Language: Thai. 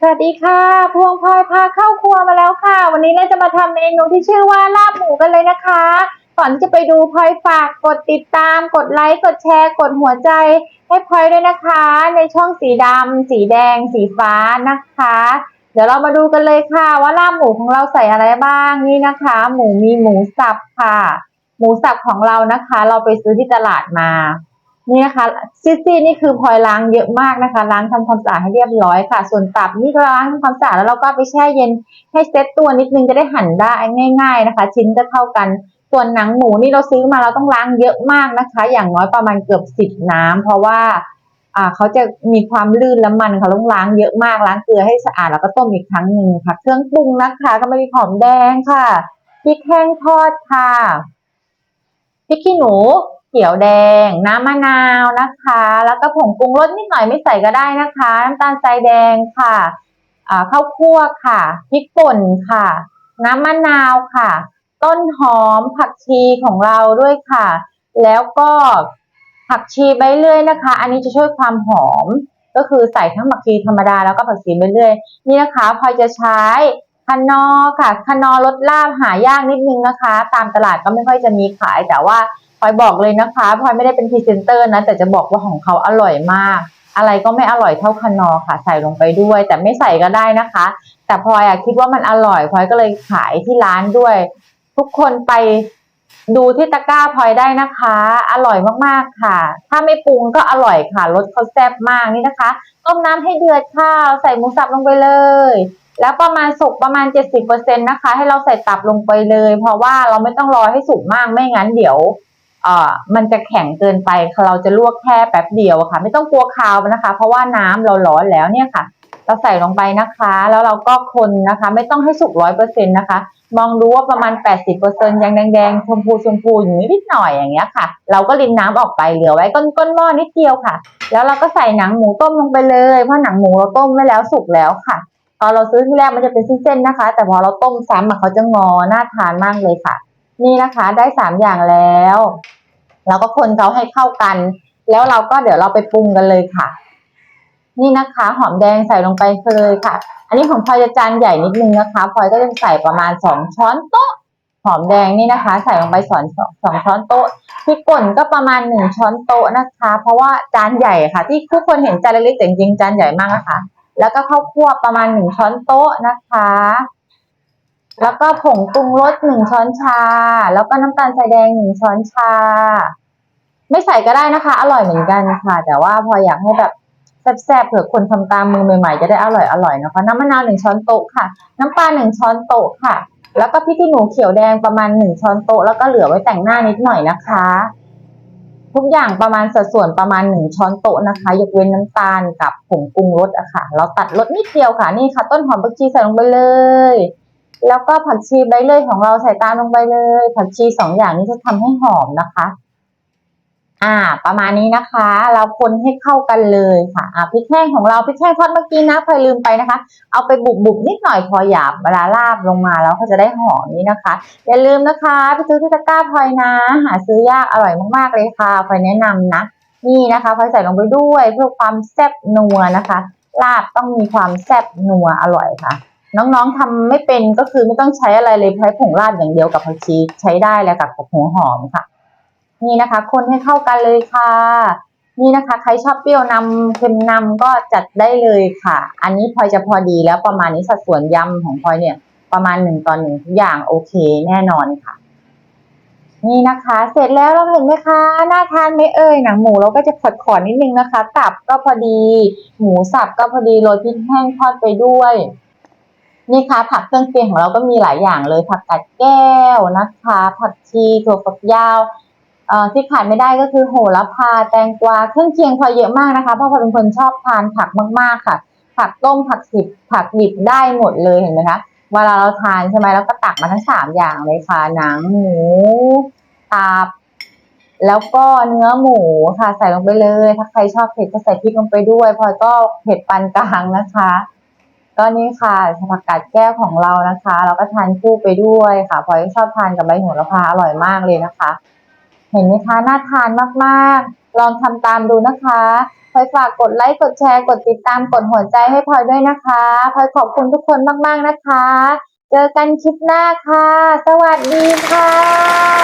สวัสดีค่ะ พวงพลอยพาเข้าครัวมาแล้วค่ะ วันนี้เราจะมาทำเมนูที่ชื่อว่าลาบหมูกันเลยนะคะ ก่อนที่จะไปดูพลอยฝากกดติดตาม กดไลค์กดแชร์ กดหัวใจ ให้พลอยด้วยนะคะ ในช่องสีดำสีแดง สีฟ้านะคะ เดี๋ยวเรามาดูกันเลยค่ะ ว่าลาบหมูของเราใส่อะไรบ้างนี่นะคะ หมูมีหมูสับค่ะ หมูสับของเรานะคะ เราไปซื้อที่ตลาดมา นี่นะคะซิซี่นี่คือพลอยล้างเยอะมากนะคะ ล้างทำความสะอาดให้เรียบร้อยค่ะ ส่วนตับนี่ก็ล้างทำความสะอาดแล้วเราก็ไปแช่เย็นให้เซ็ตตัวนิดนึงจะได้หั่นได้ง่าย ๆนะคะ ชิ้นจะเท่ากัน ส่วนหนังหมูนี่เราซื้อมาเราต้องล้างเยอะมากนะคะ อย่างน้อยประมาณเกือบสิบน้ำเพราะว่าอ่าเขาจะมีความลื่นและมันเขาต้องล้างเยอะมากล้างเกลือให้สะอาดแล้วก็ต้มอีกครั้งหนึ่งค่ะ เครื่องปรุงนะคะ ก็ไม่มีหอมแดงค่ะพริกแห้งทอดค่ะพริกขี้หนู เขียวแดง น้ำมะนาวนะคะ แล้วก็ผงปรุงรสนิดหน่อยไม่ใส่ก็ได้นะคะน้ำตาลทรายแดงค่ะข้าวคั่วค่ะพริกป่นค่ะ น้ำมะนาวค่ะ ต้นหอมผักชีของเราด้วยค่ะ แล้วก็ผักชีใบเลื่อยนะคะ อันนี้จะช่วยความหอม ก็คือใส่ทั้งผักชีธรรมดาแล้วก็ผักชีใบเลื่อยนี่นะคะพอจะใช้คะนอค่ะคนอรสลาบหายากนิดนึงนะคะ ตามตลาดก็ไม่ค่อยจะมีขายแต่ว่า พลอยบอกเลยนะคะพลอยไม่ได้เป็นพรีเซนเตอร์นะ แต่จะบอกว่าของเขาอร่อยมาก อะไรก็ไม่อร่อยเท่าคะนอค่ะ ใส่ลงไปด้วย แต่ไม่ใส่ก็ได้นะคะ แต่พลอยอะคิดว่ามันอร่อยพลอยก็เลยขายที่ร้านด้วย ทุกคนไปดูที่ตะกร้าพลอยได้นะคะ อร่อยมากๆค่ะ ถ้าไม่ปรุงก็อร่อยค่ะรสเขาแซ่บมากนี่นะคะ ต้มน้ำให้เดือดข้าวใส่หมูสับลงไปเลย แล้วประมาณสุกประมาณ 70%นะคะ ให้เราใส่ตับลงไปเลย เพราะว่าเราไม่ต้องรอให้สุกมากไม่งั้นเดี๋ยว อ่อมันจะแข็งเกินไปเราจะลวกแค่แป๊บเดียวค่ะ ไม่ต้องกลัวคาวนะคะ เพราะว่าน้ำเราร้อนแล้วเนี่ยค่ะ เราใส่ลงไปนะคะ แล้วเราก็คนนะคะ ไม่ต้องให้สุกร้อยเปอร์เซ็นต์นะคะ มองดูว่าประมาณ 80%ยังแดงๆชมพูชมพูอย่างนี้นิดหน่อยอย่างเงี้ยค่ะ เราก็รินน้ำออกไปเหลือไว้ก้นก้นหม้อนิดเดียวค่ะ แล้วเราก็ใส่หนังหมูต้มลงไปเลยเพราะหนังหมูเราต้มไว้แล้วสุกแล้วค่ะตอนเราซื้อที่แรกมันจะเป็นเส้นๆนะคะ แต่พอเราต้มซ้ำอะเขาจะงอน่าทานมากเลยค่ะ นี่นะคะได้สามอย่างแล้วเราก็คนเขาให้เข้ากัน แล้วเราก็เดี๋ยวเราไปปรุงกันเลยค่ะ นี่นะคะ หอมแดงใส่ลงไปเลยค่ะ อันนี้ของพลอยจะจานใหญ่นิดนึงนะคะพลอยก็จะใส่ประมาณสองช้อนโต๊ะหอมแดงนี่นะคะ ใส่ลงไปสองสองช้อนโต๊ะพริกป่นก็ประมาณหนึ่งช้อนโต๊ะนะคะ เพราะว่าจานใหญ่ค่ะ ที่ทุกคนเห็นจานเล็กๆแต่จริงจานใหญ่มากนะคะ แล้วก็ข้าวคั่วประมาณหนึ่งช้อนโต๊ะนะคะ แล้วก็ผงปรุงรสหนึ่งช้อนชา แล้วก็น้ำตาลทรายแดงหนึ่งช้อนชา ไม่ใส่ก็ได้นะคะ อร่อยเหมือนกันค่ะ แต่ว่าพออยากให้แบบแซ่บๆเผื่อคนทำตามมือใหม่ๆ จะได้อร่อยอร่อยนะคะ น้ำมะนาวหนึ่งช้อนโต๊ะค่ะ น้ำปลาหนึ่งช้อนโต๊ะค่ะ แล้วก็พริกขี้หนูเขียวแดงประมาณหนึ่งช้อนโต๊ะแล้วก็เหลือไว้แต่งหน้านิดหน่อยนะคะ ทุกอย่างประมาณสัดส่วนประมาณหนึ่งช้อนโต๊ะนะคะ ยกเว้นน้ำตาลกับผงปรุงรสอะค่ะ เราตัดรสนิดเดียวค่ะ นี่ค่ะ ต้นหอมผักชีใส่ลงไปเลย แล้วก็ผักชีใบเลื่อยของเราใส่ตามลงไปเลย ผักชีสองอย่างนี้จะทำให้หอมนะคะ อ่า ประมาณนี้นะคะ เราคนให้เข้ากันเลยค่ะ อ่าพริกแห้งของเราพริกแห้งทอดเมื่อกี้นะพลอยลืมไปนะคะ เอาไปบุบบุบๆนิดหน่อยพอหยาบเวลาลาบลงมาแล้วก็จะได้หอมนี่นะคะ อย่าลืมนะคะไปซื้อที่ตะกร้าพลอยนะ หาซื้อยากอร่อยมากๆเลยค่ะพลอยแนะนำนะนี่นะคะพลอยใส่ลงไปด้วยเพื่อความแซ่บนัวนะคะ ลาบต้องมีความแซ่บนัวอร่อยค่ะ น้องๆทำไม่เป็นก็คือไม่ต้องใช้อะไรเลยใช้ผงลาบอย่างเดียวกับผักชีใช้ได้แล้วกับหัวหอมค่ะ นี่นะคะ คนให้เข้ากันเลยค่ะ นี่นะคะ ใครชอบเปรี้ยวนำเค็มนำก็จัดได้เลยค่ะ อันนี้พลอยจะพอดีแล้วประมาณนี้สัดส่วนยำของพลอยเนี่ย ประมาณหนึ่งต่อหนึ่งทุกอย่างโอเคแน่นอนค่ะ นี่นะคะ เสร็จแล้วเราเห็นไหมคะน่าทานไหมเอ่ยหนังหมูเราก็จะขอดขอนิดนึงนะคะตับก็พอดี หมูสับก็พอดีโรยพริกแห้งทอดไปด้วย นี่ค่ะผักเครื่องเคียงของเราก็มีหลายอย่างเลย ผักกาดแก้วนะคะ ผักชีถั่วฝักยาวเอ่อที่ขาดไม่ได้ก็คือโหระพาแตงกวาเครื่องเคียงพอเยอะมากนะคะเพราะพอเป็นคนชอบทานผักมาก ๆค่ะ ผักต้มผักสิบผักดิบได้หมดเลยเห็นไหมคะเวลาเราทานใช่ไหมแล้วก็ตักมาทั้งสามอย่างเลยค่ะหนังหมูตับแล้วก็เนื้อหมูค่ะใส่ลงไปเลย ถ้าใครชอบเผ็ดก็ใส่พริกลงไปด้วยพลอยก็เผ็ดปานกลางนะคะ ก็นี่ค่ะผักกาดแก้วของเรานะคะ เราก็ทานคู่ไปด้วยค่ะพลอยชอบทานกับใบโหระพาอร่อยมากเลยนะคะ เห็นไหมคะน่าทานมากๆ ลองทำตามดูนะคะพอยฝากกดไลค์กดแชร์กดติดตามกดหัวใจให้พลอยด้วยนะคะพลอยขอบคุณทุกคนมากๆนะคะ เจอกันคลิปหน้าค่ะ สวัสดีค่ะ